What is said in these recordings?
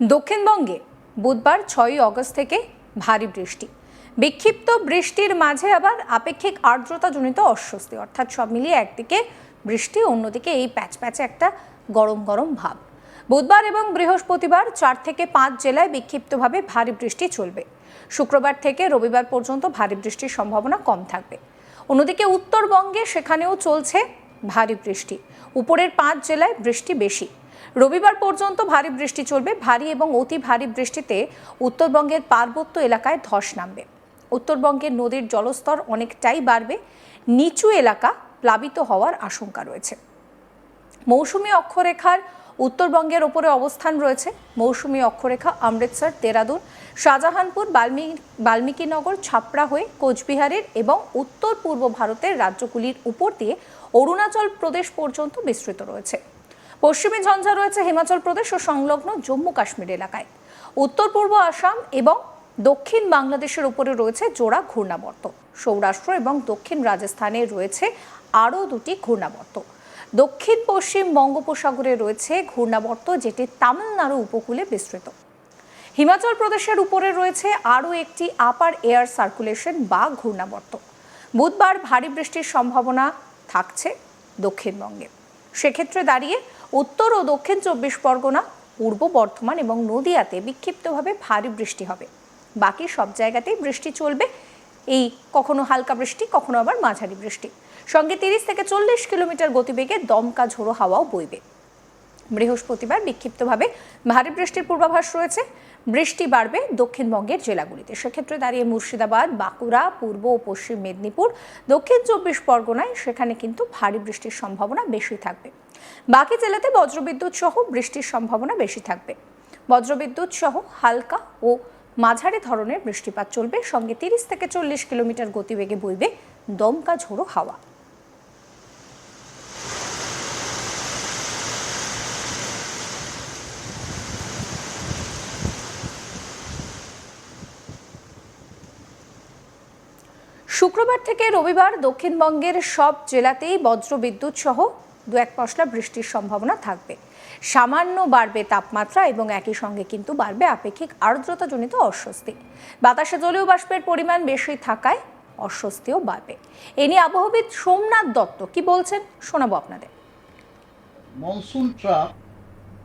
দক্ষিণবঙ্গে বুধবার ছয়ই অগস্ট থেকে ভারী বৃষ্টি। বিক্ষিপ্ত বৃষ্টির মাঝে আবার আপেক্ষিক আর্দ্রতাজনিত অস্বস্তি, অর্থাৎ সব মিলিয়ে একদিকে বৃষ্টি, অন্যদিকে এই প্যাচ প্যাচে একটা গরম গরম ভাব। বুধবার এবং বৃহস্পতিবার চার থেকে পাঁচ জেলায় বিক্ষিপ্তভাবে ভারী বৃষ্টি চলবে। শুক্রবার থেকে রবিবার পর্যন্ত ভারী বৃষ্টির সম্ভাবনা কম থাকবে। অন্যদিকে উত্তরবঙ্গে সেখানেও চলছে ভারী বৃষ্টি। উপরের পাঁচ জেলায় বৃষ্টি বেশি। রবিবার পর্যন্ত ভারী বৃষ্টি চলবে। ভারী এবং অতি ভারী বৃষ্টিতে উত্তরবঙ্গের পার্বত্য এলাকায় ধস নামবে। উত্তরবঙ্গের নদীর জলস্তর অনেকটাই বাড়বে। নিচু এলাকা প্লাবিত হওয়ার আশঙ্কা রয়েছে। মৌসুমী অক্ষরেখার উত্তরবঙ্গের ওপরে অবস্থান রয়েছে। মৌসুমী অক্ষরেখা অমৃতসর, দেরাদুন, শাহজাহানপুর বাল্মীকি বাল্মীকিনগর, ছাপড়া হয়ে কোচবিহারের এবং উত্তর পূর্ব ভারতের রাজ্যগুলির উপর দিয়ে অরুণাচল প্রদেশ পর্যন্ত বিস্তৃত রয়েছে। পশ্চিমী ঝঞ্ঝা রয়েছে হিমাচল প্রদেশ ও সংলগ্ন জম্মু কাশ্মীর এলাকায়। উত্তর, পূর্ব আসাম এবং দক্ষিণ বাংলাদেশের উপরে রয়েছে জোড়া ঘূর্ণাবর্ত। সৌরাষ্ট্র এবং দক্ষিণ রাজস্থানে রয়েছে আরও দুটি ঘূর্ণাবর্ত। দক্ষিণ, পশ্চিম বঙ্গোপসাগরে রয়েছে ঘূর্ণাবর্ত যেটি তামিলনাড়ু উপকূলে বিস্তৃত। হিমাচল প্রদেশের উপরে রয়েছে আরও একটি আপার এয়ার সার্কুলেশন বা ঘূর্ণাবর্ত। বুধবার ভারী বৃষ্টির সম্ভাবনা থাকছে দক্ষিণবঙ্গে। সেক্ষেত্রে দাঁড়িয়ে উত্তর ও দক্ষিণ চব্বিশ পরগনা, পূর্ব বর্ধমান এবং নদিয়াতে বিক্ষিপ্তভাবে ভারী বৃষ্টি হবে। বাকি সব জায়গাতেই বৃষ্টি চলবে। এই কখনো হালকা বৃষ্টি, কখনো আবার মাঝারি বৃষ্টি। সঙ্গে তিরিশ থেকে চল্লিশ কিলোমিটার গতিবেগে দমকা ঝোড়ো হাওয়াও বইবে। বৃহস্পতিবার বিক্ষিপ্তভাবে ভারী বৃষ্টির পূর্বাভাস রয়েছে। বৃষ্টি বাড়বে দক্ষিণবঙ্গের জেলাগুলিতে। সেক্ষেত্রে দাঁড়িয়ে মুর্শিদাবাদ, বাঁকুড়া, পূর্ব ও পশ্চিম মেদিনীপুর, দক্ষিণ চব্বিশ পরগনায় সেখানে কিন্তু ভারী বৃষ্টির সম্ভাবনা বেশি থাকবে। বাকি জেলাতে বজ্রবিদ্যুৎ সহ বৃষ্টির সম্ভাবনা বেশি থাকবে। বজ্রবিদ্যুৎ সহ হালকা ও মাঝারি ধরনের বৃষ্টিপাত চলবে। সঙ্গে তিরিশ থেকে চল্লিশ কিলোমিটার গতিবেগে বইবে দমকা ঝোড়ো হাওয়া। শুক্রবার থেকে রবিবার দক্ষিণবঙ্গের সব জেলাতেই বজ্রবিদ্যুৎ সহ দু এক পশলা বৃষ্টির সম্ভাবনা থাকবে। সামান্য বাড়বে তাপমাত্রা এবং একই সঙ্গে কিন্তু বাড়বে আপেক্ষিক আর্দ্রতাজনিত অস্বস্তি। বাতাসে জলীয় বাষ্পের পরিমাণ বেশি থাকায় অস্বস্তিও বাড়বে। এ নিয়ে আবহবিদ সোমনাথ দত্ত কি বলছেন শোনাবো আপনাদের। মনসুন ট্রাপ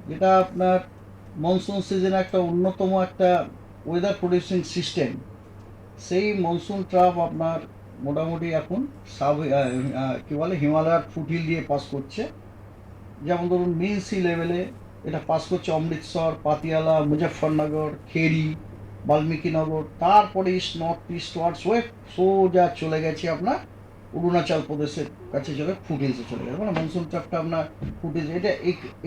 যেটা আপনার মনসুন সিজনে একটা অন্যতম একটা ওয়েদার প্রডিউসিং সিস্টেম সেই মনসুন ট্রাপ আপনার মোটামুটি এখন সাব কী বলে, হিমালয়ার ফুটিল দিয়ে পাস করছে। যেমন ধরুন মেন সি লেভেলে এটা পাস করছে অমৃতসর, পাতিয়ালা, মুজফ্ফরনগর, খেরি বাল্মীকিনগর তারপরে east north east wards west সোজা চলে গেছে আপনার অরুণাচল প্রদেশের কাছে চলে ফুটেজে চলে গেছে। মানে মনসুন চাপটা আপনার ফুটেজ এটা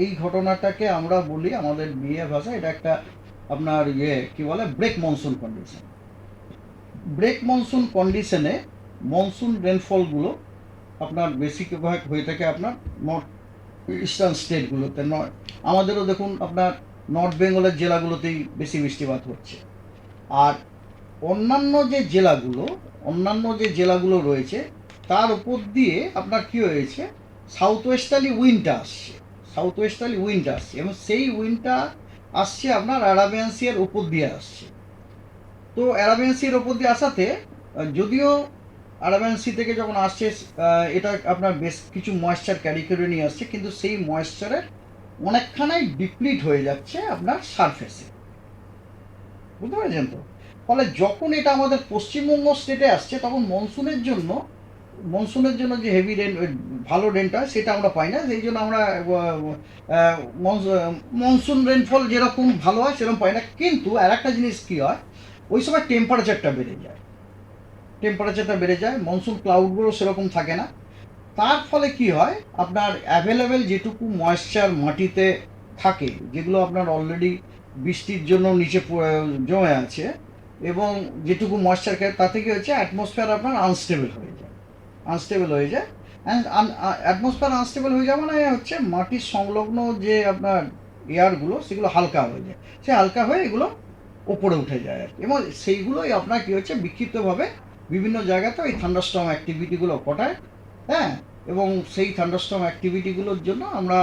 এই ঘটনাটাকে আমরা বলি আমাদের বিয়ে ভাষা এটা একটা আপনার ইয়ে কি বলে break monsoon condition break monsoon কন্ডিশনে মনসুন রেনফলগুলো আপনার বেশিরভাগ হয়ে থাকে আপনার নর্থ ইস্টার্ন স্টেটগুলোতে। নয় আমাদেরও দেখুন আপনার নর্থ বেঙ্গলের জেলাগুলোতেই বেশি বৃষ্টিপাত হচ্ছে। আর অন্যান্য যে জেলাগুলো, অন্যান্য যে জেলাগুলো রয়েছে, তার উপর দিয়ে আপনার কি হয়েছে? সাউথ ওয়েস্টার্লি উইন্ডটা আসছে। সাউথ ওয়েস্টার্লি উইন্ড আসছে। এবং সেই উইন্ডটা আসছে আপনার অ্যারাবিয়ান সিয়ার উপর দিয়ে আসছে। তো অ্যারাবিয়ান সির ওপর দিয়ে আসাতে যদিও অ্যারাবিয়ান সি থেকে যখন আসছে এটা আপনার বেশ কিছু ময়েশ্চার ক্যারি করে নিয়ে আসছে, কিন্তু সেই ময়েশ্চারের অনেকখানাই ডিপ্লিট হয়ে যাচ্ছে আপনার সারফেসে বুঝতে পেরেছেন তো? ফলে যখন এটা আমাদের পশ্চিমবঙ্গ স্টেটে আসছে, তখন মনসুনের জন্য মনসুনের জন্য যে হেভি রেন ভালো রেনটা সেটা আমরা পাই না। সেই জন্য আমরা মনসুন রেনফল যেরকম ভালো হয়, সেরকম পাই না। কিন্তু আর একটা জিনিস কী হয়, ওই সময় টেম্পারেচারটা বেড়ে যায়। টেম্পারেচারটা বেড়ে যায় মনসুন ক্লাউডগুলো সেরকম থাকে না। তার ফলে কি হয়? আপনার অ্যাভেলেবেল যেটুকু ময়েশ্চার মাটিতে থাকে, যেগুলো আপনার অলরেডি বৃষ্টির জন্য নিচে জমে আছে, এবং যেটুকু ময়েশ্চার খায়, তাতে কি হচ্ছে অ্যাটমসফিয়ার আপনার আনস্টেবল হয়ে যায়। আনস্টেবল হয়ে যায়। অ্যান্ড অ্যাটমসফিয়ার আনস্টেবল হয়ে যাওয়া মানে হচ্ছে মাটির সংলগ্ন যে আপনার এয়ারগুলো সেগুলো হালকা হয়ে যায়। সে হালকা হয়ে এগুলো ওপরে উঠে যায় আর কি। এবং সেইগুলোই আপনার কী হচ্ছে? বিক্ষিপ্তভাবে বিভিন্ন জায়গাতে ওই থান্ডারস্টম অ্যাক্টিভিটিগুলো ঘটায় হ্যাঁ? এবং সেই থান্ডারস্টম অ্যাক্টিভিটিগুলোর জন্য আমরা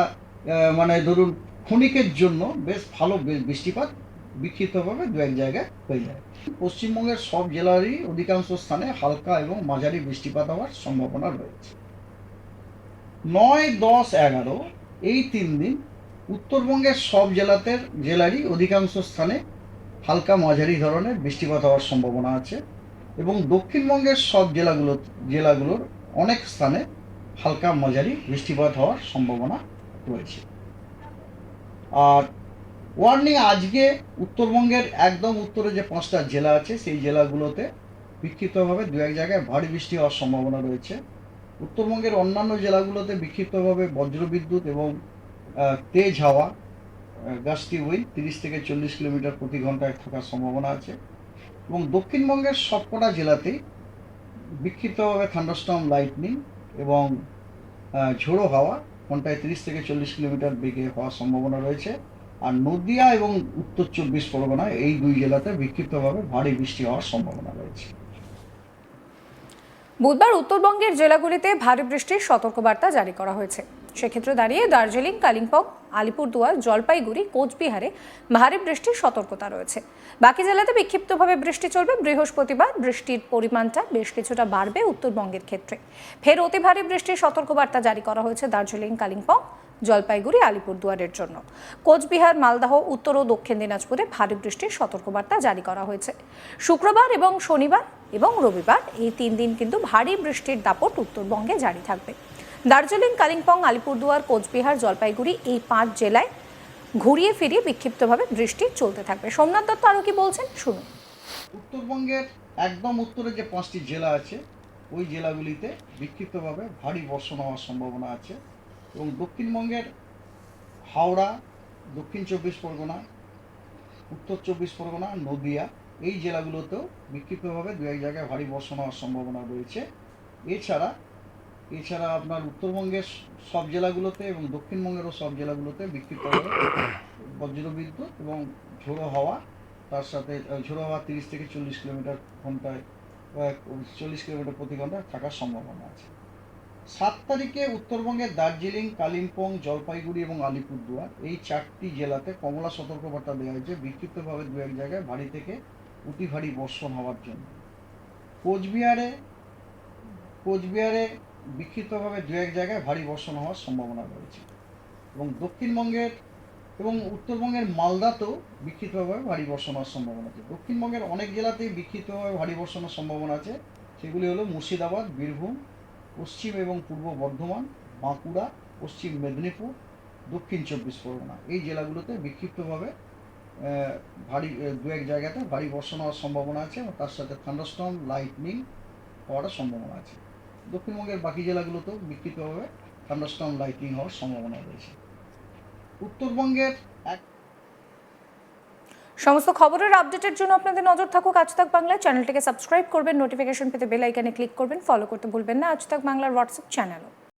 মানে ধরুন ক্ষণিকের জন্য বেশ ভালো বৃষ্টিপাত বিক্ষিপ্তভাবে দু এক জায়গায় হয়ে যায়। পশ্চিমবঙ্গের সব জেলারই অধিকাংশ স্থানে হালকা এবং মাঝারি বৃষ্টিপাত হওয়ার সম্ভাবনা রয়েছে। নয়, দশ, এগারো এই তিন দিন উত্তরবঙ্গের সব জেলাতে, জেলারই অধিকাংশ স্থানে হালকা মাঝারি ধরনের বৃষ্টিপাত হওয়ার সম্ভাবনা আছে। এবং দক্ষিণবঙ্গের সব জেলাগুলো, জেলাগুলোর অনেক স্থানে হালকা মাঝারি বৃষ্টিপাত হওয়ার সম্ভাবনা রয়েছে। আর ওয়ার্নিং আজকে উত্তরবঙ্গের একদম উত্তরে যে পাঁচটা জেলা আছে, সেই জেলাগুলোতে বিক্ষিপ্তভাবে দু এক জায়গায় ভারী বৃষ্টি হওয়ার সম্ভাবনা রয়েছে। উত্তরবঙ্গের অন্যান্য জেলাগুলোতে বিক্ষিপ্তভাবে বজ্রবিদ্যুৎ এবং তেজ হাওয়া গাছটি উইন্ড তিরিশ থেকে চল্লিশ কিলোমিটার প্রতি ঘন্টায় থাকার সম্ভাবনা আছে। এবং দক্ষিণবঙ্গের সবকটা জেলাতেই বিক্ষিপ্তভাবে থান্ডারস্টর্ম লাইটনিং এবং ঝোড়ো হাওয়া ঘন্টায় তিরিশ থেকে চল্লিশ কিলোমিটার বেগে হওয়ার সম্ভাবনা রয়েছে। আর নদিয়া এবং উত্তর চব্বিশ পরগনা এই দুই জেলাতে বিক্ষিপ্তভাবে ভারী বৃষ্টি হওয়ার সম্ভাবনা রয়েছে। বুধবার উত্তরবঙ্গের জেলাগুলিতে ভারী বৃষ্টির সতর্কবার্তা জারি করা হয়েছে। সেক্ষেত্রে দাঁড়িয়ে দার্জিলিং, কালিম্পং আলিপুরদুয়ার, জলপাইগুড়ি, কোচবিহারে ভারী বৃষ্টির সতর্কতা রয়েছে। বাকি জেলাতে বিক্ষিপ্তভাবে বৃষ্টি চলবে। বৃহস্পতিবার বৃষ্টির পরিমাণটা বেশ কিছুটা বাড়বে উত্তরবঙ্গের ক্ষেত্রে। ফের অতি ভারী বৃষ্টির সতর্কবার্তা জারি করা হয়েছে দার্জিলিং, কালিম্পং, জলপাইগুড়ি, আলিপুরদুয়ারের জন্য। কোচবিহার, মালদহ, উত্তর ও দক্ষিণ দিনাজপুরে ভারী বৃষ্টির সতর্কবার্তা জারি করা হয়েছে। শুক্রবার এবং শনিবার এবং রবিবার এই তিন দিন কিন্তু ভারী বৃষ্টির দাপট উত্তরবঙ্গে জারি থাকবে। দার্জিলিং, কালিম্পং, আলিপুরদুয়ার, কোচবিহার, জলপাইগুড়ি এই পাঁচ জেলায় ঘুরিয়ে ফিরিয়ে বিক্ষিপ্তভাবে বৃষ্টি চলতে থাকবে। সোমনাথ দত্ত আরও কি বলছেন? শুনুন। উত্তরবঙ্গের একদম উত্তরে যে পাঁচটি জেলা আছে, ওই জেলাগুলিতে বিক্ষিপ্তভাবে ভারী বর্ষণ হওয়ার সম্ভাবনা আছে এবং দক্ষিণবঙ্গের হাওড়া, দক্ষিণ চব্বিশ পরগনা, উত্তর চব্বিশ পরগনা, নদিয়া, এই জেলাগুলোতেও বিক্ষিপ্তভাবে দু এক জায়গায় ভারী বর্ষণ হওয়ার সম্ভাবনা রয়েছে। এছাড়া এছাড়া আপনার উত্তরবঙ্গের সব জেলাগুলোতে এবং দক্ষিণবঙ্গেরও সব জেলাগুলোতে বিক্ষিপ্তভাবে বজ্রবিদ্যুৎ এবং ঝোড়ো হাওয়া, তার সাথে ঝোড়ো হাওয়া তিরিশ থেকে চল্লিশ কিলোমিটার ঘন্টায় চল্লিশ কিলোমিটার প্রতি ঘন্টায় থাকার সম্ভাবনা আছে। সাত তারিখে উত্তরবঙ্গের দার্জিলিং, কালিম্পং, জলপাইগুড়ি এবং আলিপুরদুয়ার এই চারটি জেলাতে কমলা সতর্কবার্তা দেওয়া হয়েছে। বিক্ষিপ্তভাবে দু এক জায়গায় ভারী থেকে অতি ভারী বর্ষণ হওয়ার জন্য। কোচবিহারে কোচবিহারে বিক্ষিপ্তভাবে দু এক জায়গায় ভারী বর্ষণ হওয়ার সম্ভাবনা রয়েছে। এবং দক্ষিণবঙ্গের এবং উত্তরবঙ্গের মালদাতেও বিক্ষিপ্তভাবে ভারী বর্ষণ হওয়ার সম্ভাবনা আছে। দক্ষিণবঙ্গের অনেক জেলাতেই বিক্ষিপ্তভাবে ভারী বর্ষণের সম্ভাবনা আছে। সেগুলি হলো মুর্শিদাবাদ, বীরভূম, পশ্চিম এবং পূর্ব বর্ধমান, বাঁকুড়া, পশ্চিম মেদিনীপুর, দক্ষিণ চব্বিশ পরগনা। এই জেলাগুলোতে বিক্ষিপ্তভাবে ভারী দু এক জায়গাতে ভারী বর্ষণ হওয়ার সম্ভাবনা আছে এবং তার সাথে থান্ডারস্টর্ম, লাইটনিং হওয়ার সম্ভাবনা আছে। দক্ষিণবঙ্গের বাকি জেলাগুলোতেও বিক্ষিপ্তভাবে থান্ডারস্টর্ম লাইটিং হওয়ার সম্ভাবনা রয়েছে। উত্তরবঙ্গের এক সমস্ত খবরের আপডেটের জন্য আপনাদের নজর থাকুক আজ তাক বাংলা চ্যানেলটিকে সাবস্ক্রাইব করবেন, নোটিফিকেশন পেতে বেল আইকনে ক্লিক করবেন, ফলো করতে ভুলবেন না। আজ তাক বাংলার হোয়াটসঅ্যাপ চ্যানেলও।